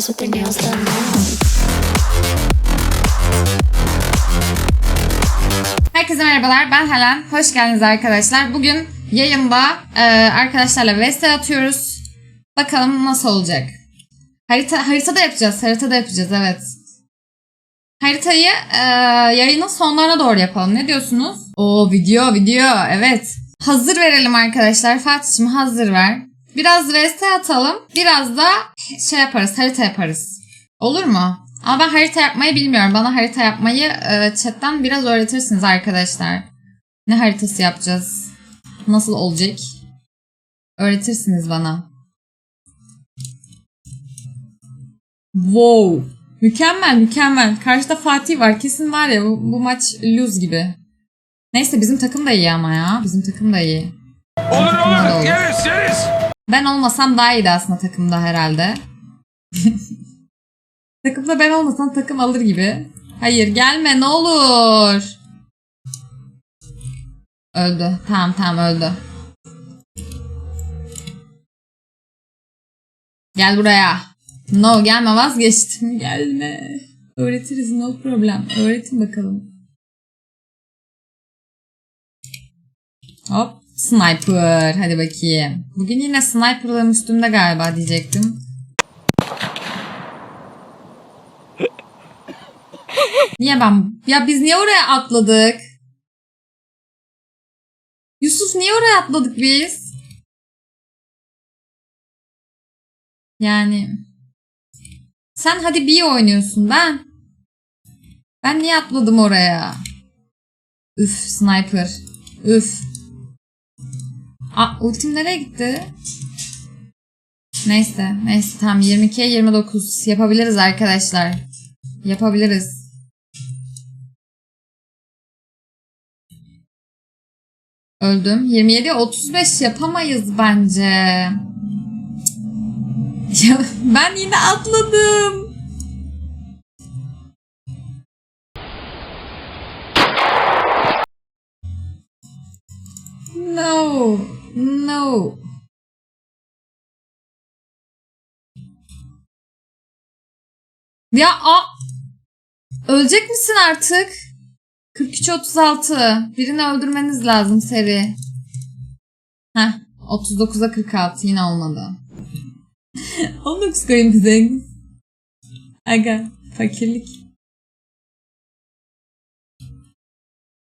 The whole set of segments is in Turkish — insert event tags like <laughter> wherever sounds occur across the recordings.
girls with their nails done. Herkese merhabalar ben Helen. Hoş geldiniz arkadaşlar. Bugün yayında e, arkadaşlarla VS atıyoruz. Bakalım nasıl olacak. Harita haritada yapacağız. Haritada yapacağız evet. Haritayı e, yayının sonlarına doğru yapalım. Ne diyorsunuz? O video video evet. Hazır verelim arkadaşlar. Fatih'cim hazır ver. Biraz VS atalım. Biraz da şey yaparız. Harita yaparız. Olur mu? Ama ben harita yapmayı bilmiyorum. Bana harita yapmayı e, chatten biraz öğretirsiniz arkadaşlar. Ne haritası yapacağız? Nasıl olacak? Öğretirsiniz bana. Wow. Mükemmel mükemmel. Karşıda Fatih var. Kesin var ya bu, bu maç lose gibi. Neyse bizim takım da iyi ama ya. Bizim takım da iyi. Olur Olur. olur. Yeriz yeriz. Ben olmasam daha iyiydi aslında takımda herhalde. <laughs> Takımda ben olmasam takım alır gibi. Hayır gelme ne olur. Öldü. Tamam tamam öldü. Gel buraya. No gelme vazgeçtim. <laughs> Gelme. Öğretiriz no problem. Öğretin bakalım. Hop. Sniper. Hadi bakayım. Bugün yine sniper'lığım üstümde galiba diyecektim. Niye ben? Ya biz niye oraya atladık? Yusuf niye oraya atladık biz? Yani sen hadi bir oynuyorsun ben. Ben niye atladım oraya? Üf sniper. Üf. Aa, ultim nereye gitti? Neyse, neyse tamam 22'ye 29 yapabiliriz arkadaşlar. Yapabiliriz. Öldüm. 27'ye 35 yapamayız bence. Ya, ben yine atladım. No. No. Ya a Ölecek misin artık? 43-36. Birini öldürmeniz lazım seri. Heh. 39'a 46 yine olmadı. <laughs> 19 koyun bize. Aga fakirlik.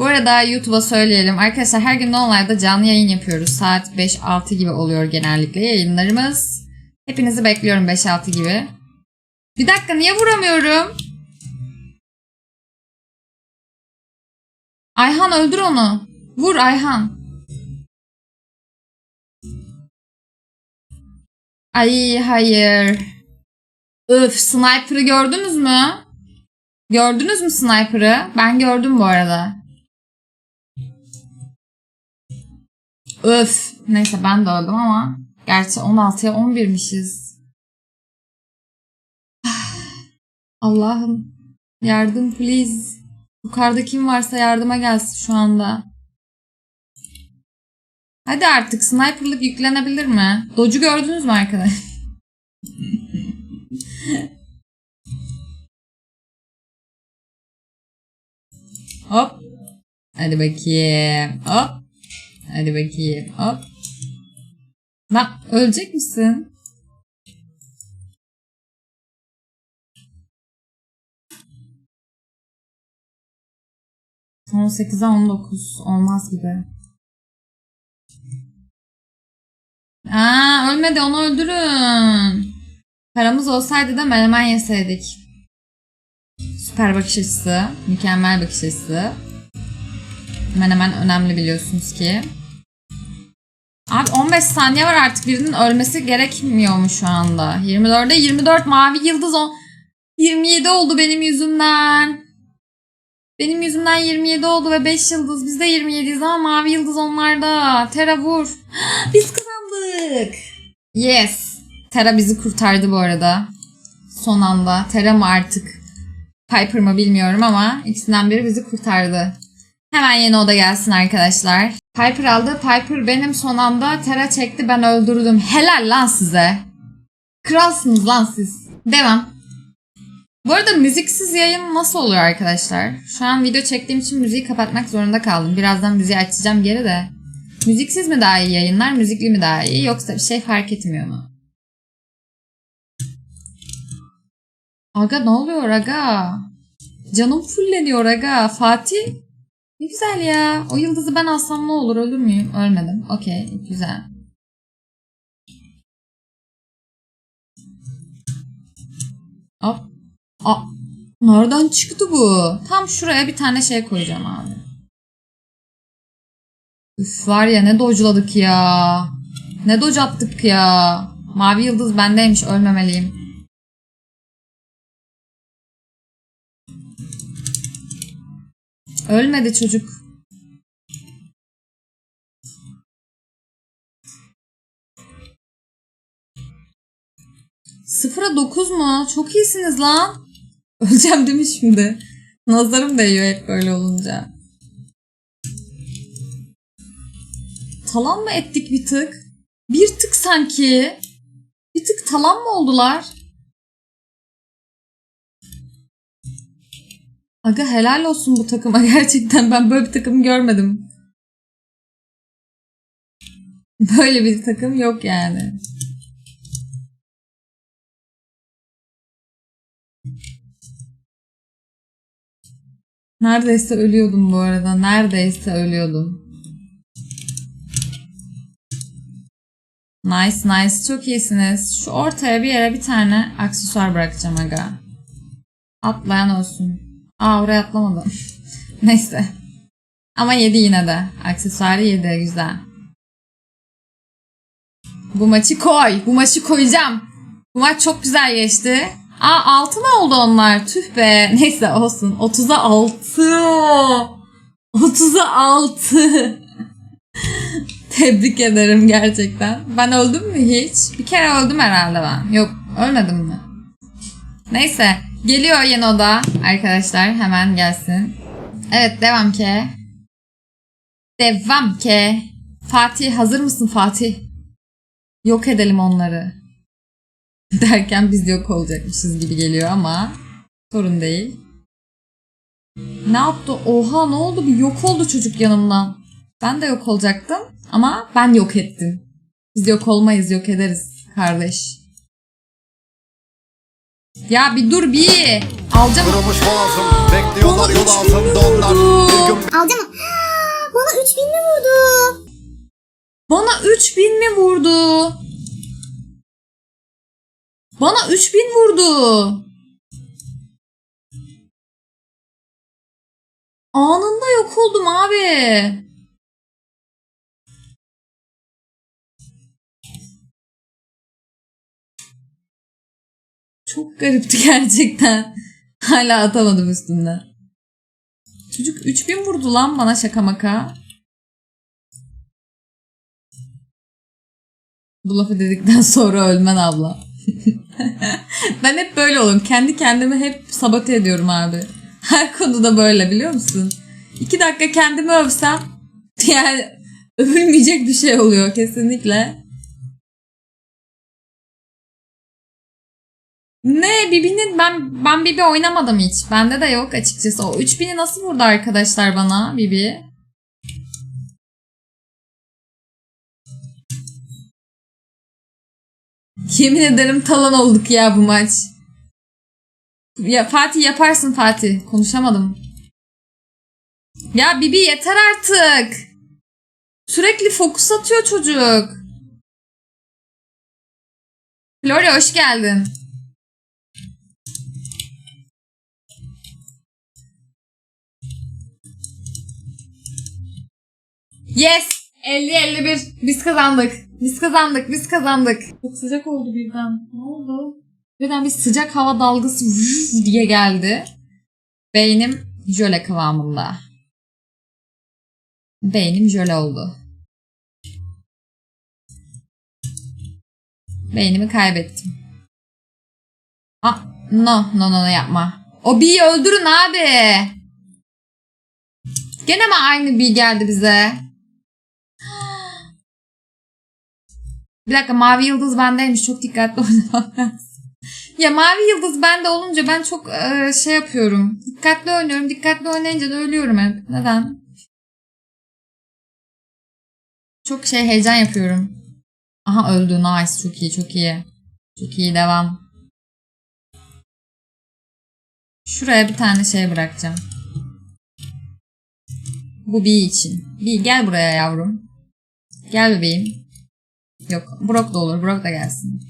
Bu arada YouTube'a söyleyelim. Arkadaşlar her gün online'da canlı yayın yapıyoruz. Saat 5-6 gibi oluyor genellikle yayınlarımız. Hepinizi bekliyorum 5-6 gibi. Bir dakika niye vuramıyorum? Ayhan öldür onu. Vur Ayhan. Ay hayır. Öf sniper'ı gördünüz mü? Gördünüz mü sniper'ı? Ben gördüm bu arada. Öf. Neyse ben de öldüm ama. Gerçi 16'ya 11'mişiz. <sighs> Allah'ım. Yardım please. Yukarıda kim varsa yardıma gelsin şu anda. Hadi artık sniperlık yüklenebilir mi? Doge'u gördünüz mü arkadaş? <laughs> Hop. Hadi bakayım. Hop. Hadi bakayım. Hop. Lan ölecek misin? Son 8'e 19 olmaz gibi. Aa ölmedi onu öldürün. Paramız olsaydı da menemen yeseydik. Süper bakış açısı. Mükemmel bakış açısı. Menemen önemli biliyorsunuz ki. Abi 15 saniye var artık birinin ölmesi gerekmiyor mu şu anda? 24'de 24 mavi yıldız o 27 oldu benim yüzümden. Benim yüzümden 27 oldu ve 5 yıldız. Biz de 27'yiz ama mavi yıldız onlarda. Tera vur. <gasps> Biz kazandık. Yes. Tera bizi kurtardı bu arada. Son anda. Tera mı artık? Piper mı bilmiyorum ama ikisinden biri bizi kurtardı. Hemen yeni oda gelsin arkadaşlar. Piper aldı. Piper benim son anda Tera çekti ben öldürdüm. Helal lan size. Kralsınız lan siz. Devam. Bu arada müziksiz yayın nasıl oluyor arkadaşlar? Şu an video çektiğim için müziği kapatmak zorunda kaldım. Birazdan müziği açacağım geri de. Müziksiz mi daha iyi yayınlar, müzikli mi daha iyi yoksa bir şey fark etmiyor mu? Aga ne oluyor aga? Canım fulleniyor aga. Fatih. Ne güzel ya. O yıldızı ben alsam ne olur ölür müyüm? Ölmedim. Okey güzel. Hop. Aa, nereden çıktı bu? Tam şuraya bir tane şey koyacağım abi. Üf var ya ne dojladık ya. Ne doj attık ya. Mavi yıldız bendeymiş ölmemeliyim. Ölmedi çocuk. Sıfıra dokuz mu? Çok iyisiniz lan. <laughs> Öleceğim değil mi şimdi? Nazarım değiyor hep böyle olunca. Talan mı ettik bir tık? Bir tık sanki. Bir tık talan mı oldular? Aga helal olsun bu takıma <laughs> gerçekten ben böyle bir takım görmedim. Böyle bir takım yok yani. Neredeyse ölüyordum bu arada. Neredeyse ölüyordum. Nice nice çok iyisiniz. Şu ortaya bir yere bir tane aksesuar bırakacağım aga. Atlayan olsun. Aa oraya atlamadım. <laughs> Neyse. Ama yedi yine de. Aksesuarı yedi güzel. Bu maçı koy. Bu maçı koyacağım. Bu maç çok güzel geçti. Aa 6 mı oldu onlar? Tüh be. <laughs> Neyse olsun. 30'a 6. 30'a 6. Tebrik ederim gerçekten. Ben öldüm mü hiç? Bir kere öldüm herhalde ben. Yok ölmedim mi? Neyse. Geliyor yeni oda arkadaşlar. Hemen gelsin. Evet devam ki. Devam ki. Fatih hazır mısın Fatih? Yok edelim onları. <laughs> Derken biz yok olacakmışız gibi geliyor ama sorun değil. Ne yaptı? Oha ne oldu? Bir yok oldu çocuk yanımdan. Ben de yok olacaktım ama ben yok ettim. Biz yok olmayız, yok ederiz kardeş. Ya bir dur bir. Alacağım. Kırılmış boğazım Bekliyorlar yol altında onlar vurdu. Bir gün Alacağım. Bana 3000 mi vurdu? Bana 3000 mi vurdu? Bana 3000 vurdu. Anında yok oldum abi. Çok garipti <laughs> gerçekten. Hala atamadım üstünden. Çocuk 3000 vurdu lan bana şaka maka. Bu lafı dedikten <laughs> sonra ölmen abla. <laughs> ben hep böyle olurum. Kendi kendimi hep sabote ediyorum abi. Her konuda böyle biliyor musun? İki dakika kendimi övsem yani övülmeyecek bir şey oluyor kesinlikle. Ne Bibi'nin ben ben Bibi oynamadım hiç. Bende de yok açıkçası. O 3000'i nasıl vurdu arkadaşlar bana Bibi? Yemin ederim talan olduk ya bu maç. Ya Fatih yaparsın Fatih. Konuşamadım. Ya Bibi yeter artık. Sürekli fokus atıyor çocuk. Florya hoş geldin. Yes! 50-51. Biz kazandık. Biz kazandık. Biz kazandık. Çok sıcak oldu birden. Ne oldu? Birden bir sıcak hava dalgası diye geldi. Beynim jöle kıvamında. Beynim jöle oldu. Beynimi kaybettim. Ah, no, no, no, no yapma. O B'yi öldürün abi. Gene mi aynı B geldi bize? Bir dakika mavi yıldız bendeymiş. Çok dikkatli <laughs> olmam lazım. Ya mavi yıldız bende olunca ben çok e, şey yapıyorum. Dikkatli oynuyorum. Dikkatli oynayınca da ölüyorum hep. Neden? Çok şey heyecan yapıyorum. Aha öldü. Nice. Çok iyi. Çok iyi. Çok iyi. Devam. Şuraya bir tane şey bırakacağım. Bu bir için. Bir gel buraya yavrum. Gel bebeğim. Yok. Brok da olur. Brok da gelsin.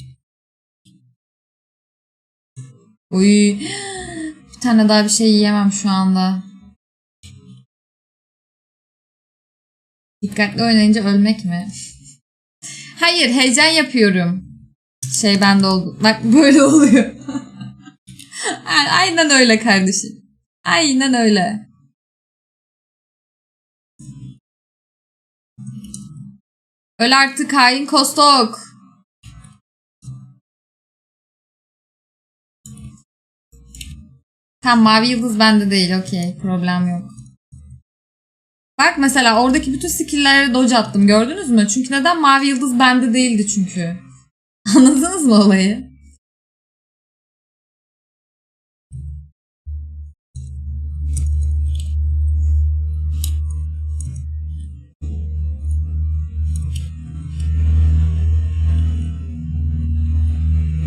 Uy. Bir tane daha bir şey yiyemem şu anda. Dikkatli oynayınca ölmek mi? Hayır, heyecan yapıyorum. Şey bende oldu. Bak böyle <laughs> oluyor. Aynen öyle kardeşim. Aynen öyle. Öl artık hain kostok. Tamam mavi yıldız bende değil. Okey. Problem yok. Bak mesela oradaki bütün skill'lere dodge attım. Gördünüz mü? Çünkü neden? Mavi yıldız bende değildi çünkü. <laughs> Anladınız mı olayı?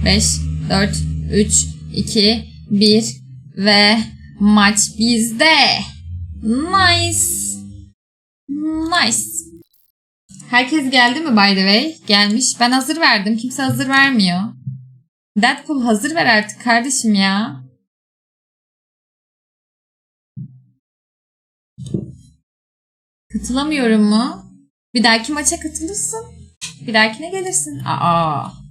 Beş, dört, üç, iki, bir ve maç bizde. Nice. Nice. Herkes geldi mi by the way? Gelmiş. Ben hazır verdim. Kimse hazır vermiyor. Deadpool hazır ver artık kardeşim ya. Katılamıyorum mu? Bir dahaki maça katılırsın. Bir dahakine gelirsin. Aa.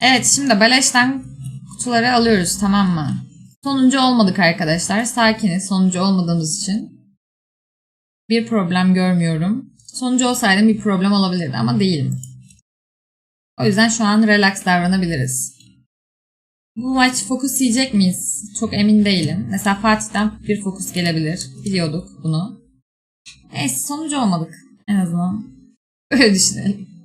Evet şimdi beleşten kutuları alıyoruz tamam mı? Sonuncu olmadık arkadaşlar. Sakiniz sonuncu olmadığımız için. Bir problem görmüyorum. Sonuncu olsaydım bir problem olabilirdi ama değilim. O yüzden şu an relax davranabiliriz. Bu maç fokus yiyecek miyiz? Çok emin değilim. Mesela Fatih'ten bir fokus gelebilir. Biliyorduk bunu. Neyse sonucu olmadık. En azından. <laughs> Öyle düşünelim.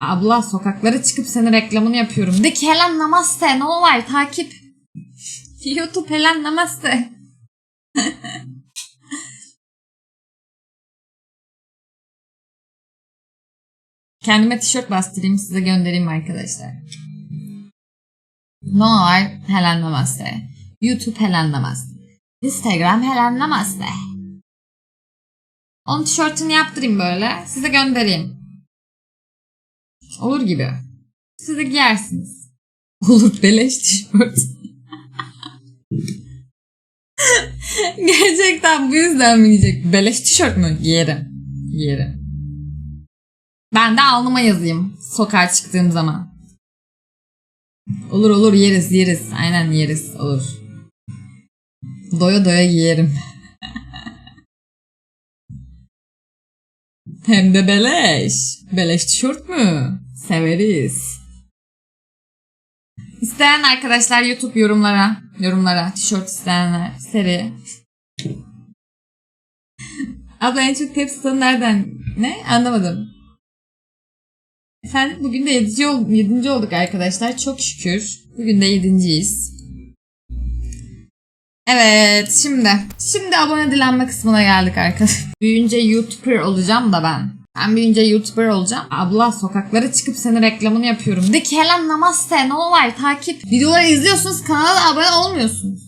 Abla sokaklara çıkıp senin reklamını yapıyorum. De ki Helen Namaste. Ne olay? Takip. YouTube Helen Namaste. <laughs> Kendime tişört bastırayım size göndereyim arkadaşlar. Ne olay? Helen Namaste. YouTube Helen Namaste. Instagram Helen Namaste. Onun tişörtünü yaptırayım böyle. Size göndereyim. Olur gibi. Siz de giyersiniz. <laughs> Olur beleş tişört. <laughs> Gerçekten bu yüzden mi giyecek? Beleş tişört mü? Giyerim. Giyerim. Ben de alnıma yazayım. Sokağa çıktığım zaman. Olur olur yeriz yeriz. Aynen yeriz. Olur. Doya doya giyerim. Hem de beleş. Beleş tişört mü? Severiz. İsteyen arkadaşlar YouTube yorumlara, yorumlara tişört isteyenler, seri. Abla en çok tepsi sonu nereden? Ne? Anlamadım. Efendim bugün de 7. Ol, yedinci olduk arkadaşlar. Çok şükür. Bugün de yedinciyiz. Evet şimdi. Şimdi abone dilenme kısmına geldik arkadaşlar. <laughs> Büyüyünce YouTuber olacağım da ben. Ben büyüyünce YouTuber olacağım. Abla sokaklara çıkıp senin reklamını yapıyorum. De ki Helen Namaste ne olay takip. Videoları izliyorsunuz kanala abone olmuyorsunuz.